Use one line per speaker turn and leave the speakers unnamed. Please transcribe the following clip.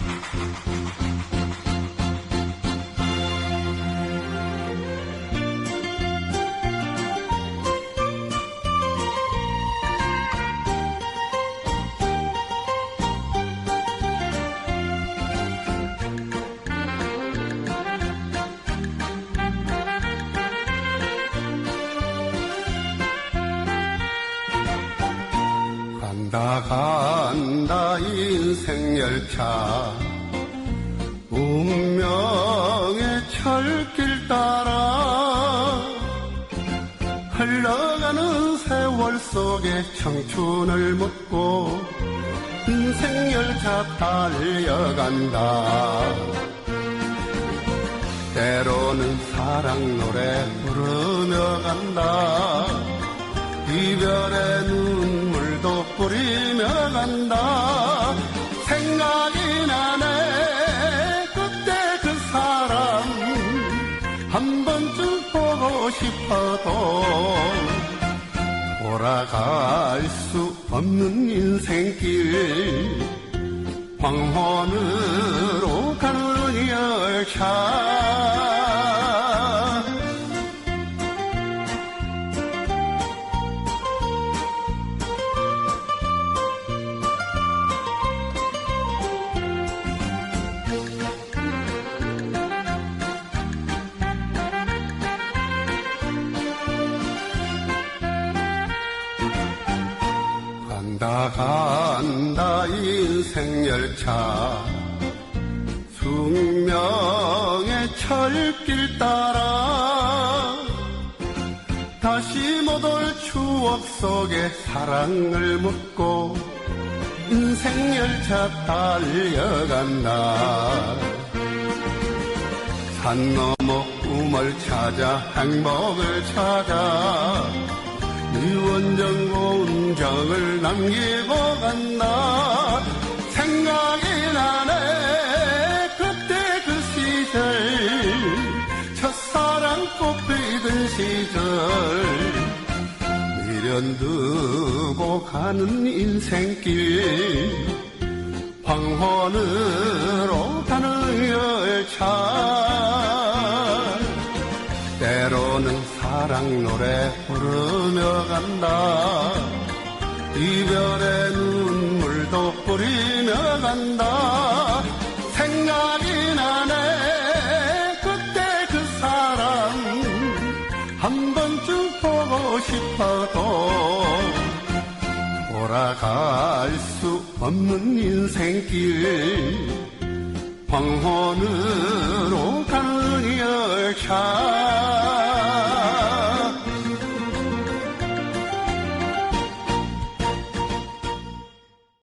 フフフフフ。 간다 간다 인생 열차. 운명의 철길 따라 흘러가는 세월 속에 청춘을 묻고 인생 열차 달려간다. 때로는 사랑 노래 부르며 간다. 이별의 눈물도 뿌리며 간다. 생각이 나네. 그때 그 사람 한 번쯤 보고 싶어도 돌아갈 수 없는 인생길 황혼으로 가는 열차 간다 간다 인생 열차. 숙명의 철길 따라 다시 못 올 추억 속에 사랑을 묻고 인생 열차 달려간다 산 너머 꿈을 찾아 행복을 찾아 미원정 온정을 남기고 간다. 생각이 나네. 그때 그 시절. 첫사랑 꽃피던 시절. 미련 두고 가는 인생길. 황혼으로 가는 열차 때로는 사랑 노래 부르며 간다. 이별의 눈물도 뿌리며 간다. 생각이 나네. 그때 그 사람 한 번쯤 보고 싶어도 돌아갈 수 없는 인생길. 황혼으로 가는 열차